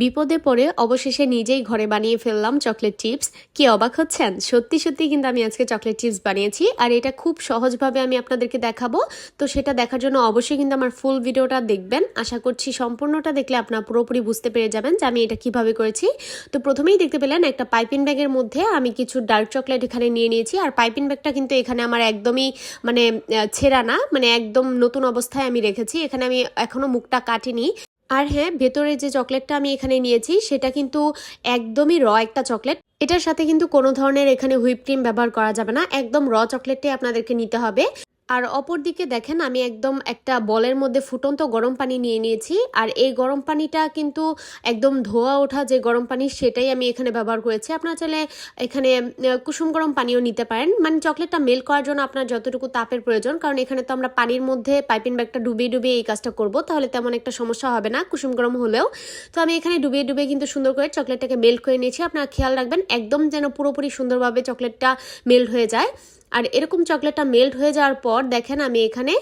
বিপদে পড়ে অবশেষে নিজেই ঘরে বানিয়ে ফেললাম চকলেট চিপস কি অবাক হচ্ছেন? সত্যি সত্যি কিন্তু আমি আজকে চকলেট চিপস বানিয়েছি আর এটা খুব সহজভাবে আমি আপনাদেরকে দেখাবো। তো সেটা দেখার জন্য অবশ্যই কিন্তু আমার ফুল ভিডিওটা দেখবেন। আশা করছি সম্পূর্ণটা দেখলে আপনার পুরোপুরি বুঝতে পেরে যাবেন যে আমি এটা কীভাবে করেছি। তো প্রথমেই দেখতে পেলেন একটা পাইপিং ব্যাগের মধ্যে আমি কিছু ডার্ক চকলেট এখানে নিয়ে নিয়েছি আর পাইপিং ব্যাগটা কিন্তু এখানে আমার একদমই মানে ছেঁড়া না মানে একদম নতুন অবস্থায় আমি রেখেছি। এখানে আমি এখনও মুখটা কাটিনি। আর হ্যাঁ ভেতরে যে চকলেটটা আমি এখানে নিয়েছি, সেটা কিন্তু একদমই র একটা চকলেট। এটার সাথে কিন্তু কোনো ধরনের এখানে হুইপ ক্রিম ব্যবহার করা যাবে না। একদম র চকলেটটাই আপনাদেরকে নিতে হবে। আর অপর দিকে দেখেন, আমি একদম একটা বলের মধ্যে ফুটন্ত গরম পানি নিয়ে নিয়েছি। আর এই গরম পানিটা কিন্তু একদম ধোয়া ওঠা যে গরম পানি, সেটাই আমি এখানে ব্যবহার করেছি। আপনার চাইলে এখানে কুসুম গরম পানিও নিতে পারেন। মানে চকলেটটা মেল্ট করার জন্য আপনার যতটুকু তাপের প্রয়োজন, কারণ এখানে তো আমরা পানির মধ্যে পাইপিং ব্যাগটা ডুবিয়ে ডুবিয়ে এই কাজটা করব, তাহলে তেমন একটা সমস্যা হবে না কুসুম গরম হলেও। তো আমি এখানে ডুবিয়ে ডুবিয়ে কিন্তু সুন্দর করে চকলেটটাকে মেল্ট করে নিয়েছি। আপনারা খেয়াল রাখবেন, একদম যেন পুরোপুরি সুন্দরভাবে চকলেটটা মেল্ট হয়ে যায়। আর এরকম চকলেটটা মেল্ট হয়ে যাওয়ার পর দেখেন আমি এখানে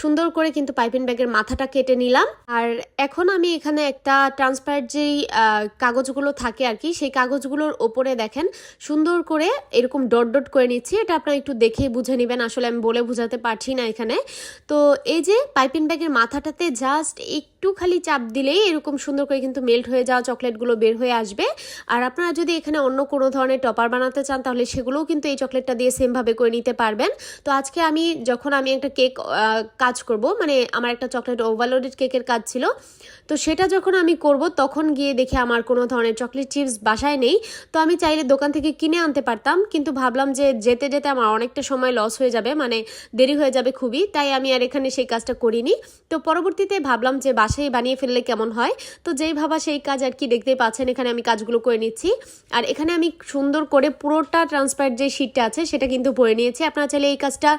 সুন্দর করে কিন্তু পাইপিং ব্যাগের মাথাটা কেটে নিলাম। আর এখন আমি এখানে একটা ট্রান্সপারেন্ট যেই কাগজগুলো থাকে আর কি, সেই কাগজগুলোর ওপরে দেখেন সুন্দর করে এরকম ডট ডট করে নিচ্ছি। এটা আপনারা একটু দেখেই বুঝে নেবেন, আসলে আমি বলে বোঝাতে পারছি না এখানে। তো এই যে পাইপিং ব্যাগের মাথাটাতে জাস্ট একটু খালি চাপ দিলেই এরকম সুন্দর করে কিন্তু মেল্ট হয়ে যাওয়া চকলেটগুলো বের হয়ে আসবে। আর আপনারা যদি এখানে অন্য কোনো ধরনের টপার বানাতে চান, তাহলে সেগুলোও কিন্তু এই চকলেটটা দিয়ে সেমভাবে করে নিতে পারবেন। তো আজকে আমি যখন আমি একটা কেক কাজ করব মানে আমার একটা চকলেট ওভারলোডেড কেকের কাজ ছিল, তো সেটা যখন আমি করব, তখন গিয়ে দেখে আমার কোনো ধরনের চকলেট চিপস বাসায় নেই। তো আমি চাইলে দোকান থেকে কিনে আনতে পারতাম, কিন্তু ভাবলাম যে যেতে যেতে আমার অনেকটা সময় লস হয়ে যাবে মানে দেরি হয়ে যাবে খুবই, তাই আমি আর এখানে সেই কাজটা করিনি। তো পরবর্তীতে ভাবলাম যে বাসায় বানিয়ে ফেললে কেমন হয়? তো যেই ভাবা সেই কাজ আর কি দেখতে পাচ্ছেন, এখানে আমি কাজগুলো করে নিচ্ছি। আর এখানে আমি সুন্দর করে পুরোটা ট্রান্সপারেন্ট যে শিটটা আছে, সেটা কিন্তু ভরে নিয়েছি। আপনারা চাইলে এই কাজটা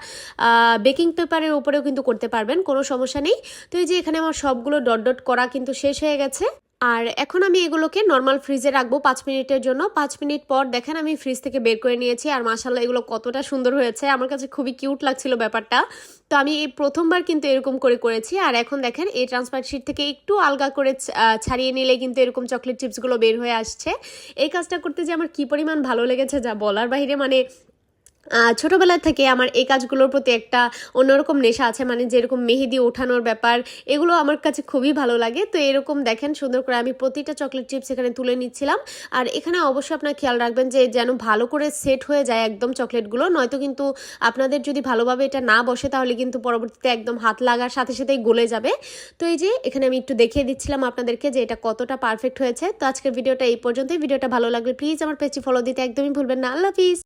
বেকিং পেপারের উপরেও কিন্তু করতে পারবেন, কোনো সমস্যা নেই। তো এই যে এখানে আমার সবগুলো ডট ডট করা কিন্তু শেষ হয়ে গেছে। আর এখন আমি এগুলোকে নর্মাল ফ্রিজে রাখব পাঁচ মিনিটের জন্য। পাঁচ মিনিট পর দেখেন আমি ফ্রিজ থেকে বের করে নিয়েছি আর মাসাল্লাহ এগুলো কতটা সুন্দর হয়েছে। আমার কাছে খুবই কিউট লাগছিল ব্যাপারটা। তো আমি এই প্রথমবার কিন্তু এরকম করে করেছি। আর এখন দেখেন এই ট্রান্সপারেন্ট শিট থেকে একটু আলগা করে ছাড়িয়ে নিলে কিন্তু এরকম চকলেট চিপসগুলো বের হয়ে আসছে। এই কাজটা করতে যে আমার কি পরিমাণ ভালো লেগেছে যা বলার বাইরে মানে ছোটবেলা থেকে আমার এই কাজগুলোর প্রতি একটা অন্যরকম নেশা আছে মানে যেরকম মেহেদি ওঠানোর ব্যাপার, এগুলো আমার কাছে খুবই ভালো লাগে। তো এরকম দেখেন সুন্দর করে আমি প্রতিটা চকলেট চিপস এখানে তুলে নিচ্ছিলাম। আর এখানে অবশ্যই আপনার খেয়াল রাখবেন যে যেন ভালো করে সেট হয়ে যায় একদম চকলেটগুলো নয়তো কিন্তু আপনাদের যদি ভালোভাবে এটা না বসে তাহলে কিন্তু পরবর্তীতে একদম হাত লাগার সাথে সাথেই গলে যাবে। তো এই যে এখানে আমি একটু দেখিয়ে দিচ্ছিলাম আপনাদেরকে যে এটা কতটা পারফেক্ট হয়েছে। তো আজকের ভিডিওটা এই পর্যন্তই। ভিডিওটা ভালো লাগলে প্লিজ আমার পেজটি ফলো দিতে একদমই ভুলবেন না। আল্লাহ হাফিজ।